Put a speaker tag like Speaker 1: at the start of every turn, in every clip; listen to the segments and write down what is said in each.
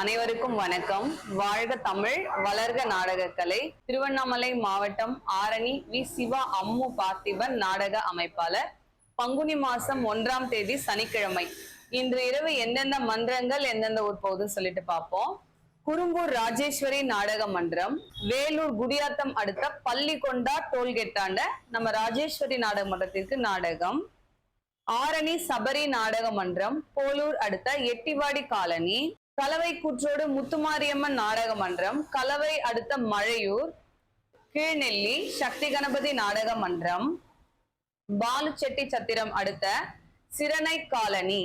Speaker 1: அனைவருக்கும் வணக்கம். வாழ்க தமிழ் வளர்க நாடகக்கலை. திருவண்ணாமலை மாவட்டம் ஆரணி வி. சிவா அம்மு பார்த்திபன் நாடக அமைப்பாளர். பங்குனி மாசம் ஒன்றாம் தேதி சனிக்கிழமை. இன்று இரவு எந்தெந்த மன்றங்கள் எந்தெந்த ஊர் போகுதுன்னு சொல்லிட்டு பார்ப்போம். குறும்பூர் ராஜேஸ்வரி நாடக மன்றம் வேலூர் குடியாத்தம் அடுத்த பள்ளிகொண்டா டோல்கேட்டாண்ட நம்ம ராஜேஸ்வரி நாடக மன்றத்திற்கு நாடகம். ஆரணி சபரி நாடக மன்றம் போலூர் அடுத்த எட்டிவாடி காலனி. கலவை கூற்றோடு முத்துமாரியம்மன் நாடக மன்றம் கலவை அடுத்த மழையூர் கீழ்நெல்லி சக்தி கணபதி நாடக மன்றம் பாலுச்செட்டி சத்திரம் அடுத்த சிறனை காலனி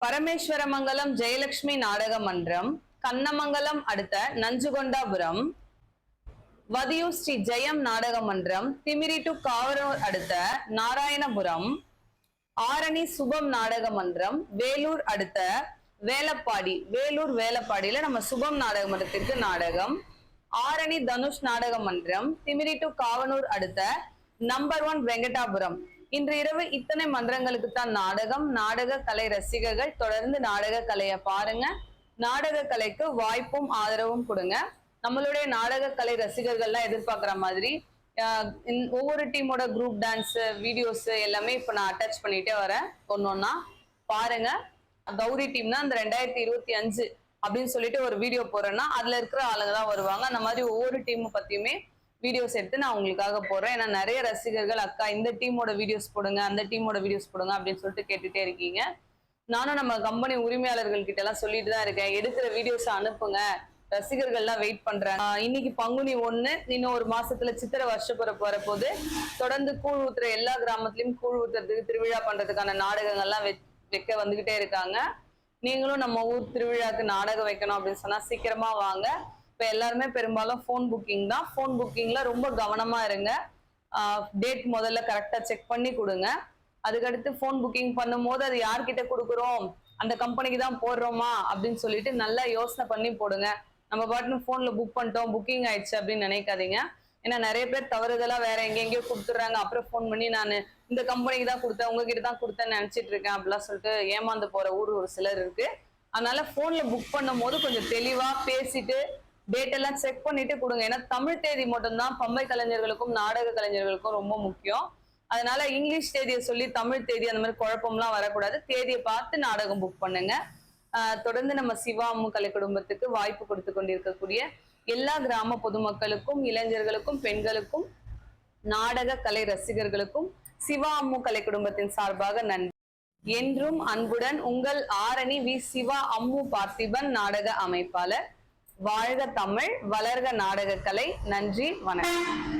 Speaker 1: பரமேஸ்வரமங்கலம் ஜெயலட்சுமி நாடக மன்றம் கண்ணமங்கலம் அடுத்த நஞ்சுகொண்டாபுரம் வதியூர் ஸ்ரீ ஜெயம் நாடக மன்றம் திமிரி டு காவரூர் அடுத்த நாராயணபுரம் ஆரணி சுபம் நாடக மன்றம் வேலூர் அடுத்த வேலப்பாடி வேலூர் வேலப்பாடியில நம்ம சுபம் நாடக மன்றத்திற்கு நாடகம். ஆரணி தனுஷ் நாடக மன்றம். திமிரி டு காவனூர் அடுத்த நம்பர் ஒன் வெங்கடாபுரம். இன்று இரவு இத்தனை மன்றங்களுக்கு தான் நாடகம். நாடக கலை ரசிகர்கள் தொடர்ந்து நாடக கலையை பாருங்க. நாடக கலைக்கு வாய்ப்பும் ஆதரவும் கொடுங்க. நம்மளுடைய நாடக கலை ரசிகர்கள்லாம் எதிர்பார்க்குற மாதிரி ஒவ்வொரு டீமோட குரூப் டான்ஸ் வீடியோஸ் எல்லாமே இப்போ நான் அட்டாச் பண்ணிட்டே வரேன். ஒன்று ஒன்றா பாருங்க. கௌரி டீம்னா அந்த ரெண்டாயிரத்தி இருபத்தி அஞ்சு அப்படின்னு சொல்லிட்டு ஒரு வீடியோ போறேன்னா அதுல இருக்கிற ஆளுங்க தான் வருவாங்க. அந்த மாதிரி ஒவ்வொரு டீம் பத்தியுமே வீடியோஸ் எடுத்து நான் உங்களுக்காக போறேன் ஏன்னா நிறைய ரசிகர்கள் அக்கா இந்த டீமோட வீடியோஸ் போடுங்க அந்த டீமோட வீடியோஸ் போடுங்க அப்படின்னு சொல்லிட்டு கேட்டுட்டே இருக்கீங்க. நானும் நம்ம கம்பெனி உரிமையாளர்கள் கிட்ட எல்லாம் சொல்லிட்டு தான் இருக்கேன். எடுக்கிற வீடியோஸ் அனுப்புங்க. ரசிகர்கள்லாம் வெயிட் பண்றாங்க இன்னைக்கு பங்குனி ஒண்ணு இன்னும் ஒரு மாசத்துல சித்திரை வருஷப்பிறப்பு போது தொடர்ந்து கூழ் ஊத்துற எல்லா கிராமத்துலயும் கூழ் ஊத்துறதுக்கு திருவிழா பண்றதுக்கான நாடகங்கள்லாம் வைக்க வந்துகிட்டே இருக்காங்க. நீங்களும் நம்ம ஊர் திருவிழாக்கு நாடகம் வைக்கணும் அப்படின்னு சொன்னா சீக்கிரமா வாங்க. இப்ப எல்லாருமே பெரும்பாலும் ஃபோன் புக்கிங் தான். ஃபோன் புக்கிங்ல ரொம்ப கவனமா இருங்க. டேட் முதல்ல கரெக்டா செக் பண்ணி கொடுங்க. அதுக்கடுத்து ஃபோன் புக்கிங் பண்ணும்போது அது யார்கிட்ட கொடுக்குறோம்? அந்த கம்பெனிக்கு தான் போடுறோமா? அப்படின்னு சொல்லிட்டு நல்லா யோசனை பண்ணி போடுங்க. நம்ம பாட்டுன்னு ஃபோன்ல புக் பண்ணிட்டோம் புக்கிங் ஆயிடுச்சு அப்படின்னு நினைக்காதீங்க. ஏன்னா நிறைய பேர் தவறுதலா வேற எங்கெங்கயோ கொடுத்துட்றாங்க. அப்புறம் ஃபோன் பண்ணி நான் இந்த கம்பெனிக்கு தான் கொடுத்தேன் உங்ககிட்ட தான் கொடுத்தேன்னு நினைச்சிட்டு இருக்கேன் அப்படிலாம் சொல்லிட்டு ஏமாந்து போற ஊர் ஒரு சிலர் இருக்கு. அதனால போன்ல புக் பண்ணும் போது கொஞ்சம் தெளிவா பேசிட்டு டேட் எல்லாம் செக் பண்ணிட்டு கொடுங்க. ஏன்னா தமிழ் தேதி மட்டும்தான் பம்பை கலைஞர்களுக்கும் நாடக கலைஞர்களுக்கும் ரொம்ப முக்கியம். அதனால இங்கிலீஷ் தேதியை சொல்லி தமிழ் தேதி அந்த மாதிரி குழப்பம்லாம் வரக்கூடாது. தேதியை பார்த்து நாடகம் புக் பண்ணுங்க. தொடர்ந்து நம்ம சிவா அம்மு கலை குடும்பத்துக்கு வாய்ப்பு கொடுத்து கொண்டிருக்கக்கூடிய எல்லா கிராம பொதுமக்களுக்கும் இளைஞர்களுக்கும் பெண்களுக்கும் நாடக கலை ரசிகர்களுக்கும் சிவா அம்மு கலை குடும்பத்தின் சார்பாக நன்றி. என்றும் அன்புடன் உங்கள் ஆரணி வி. சிவா அம்மு பார்த்திபன் நாடக அமைப்பாளர். வாழ்க தமிழ் வளர்க நாடக கலை நன்றி வணக்கம்.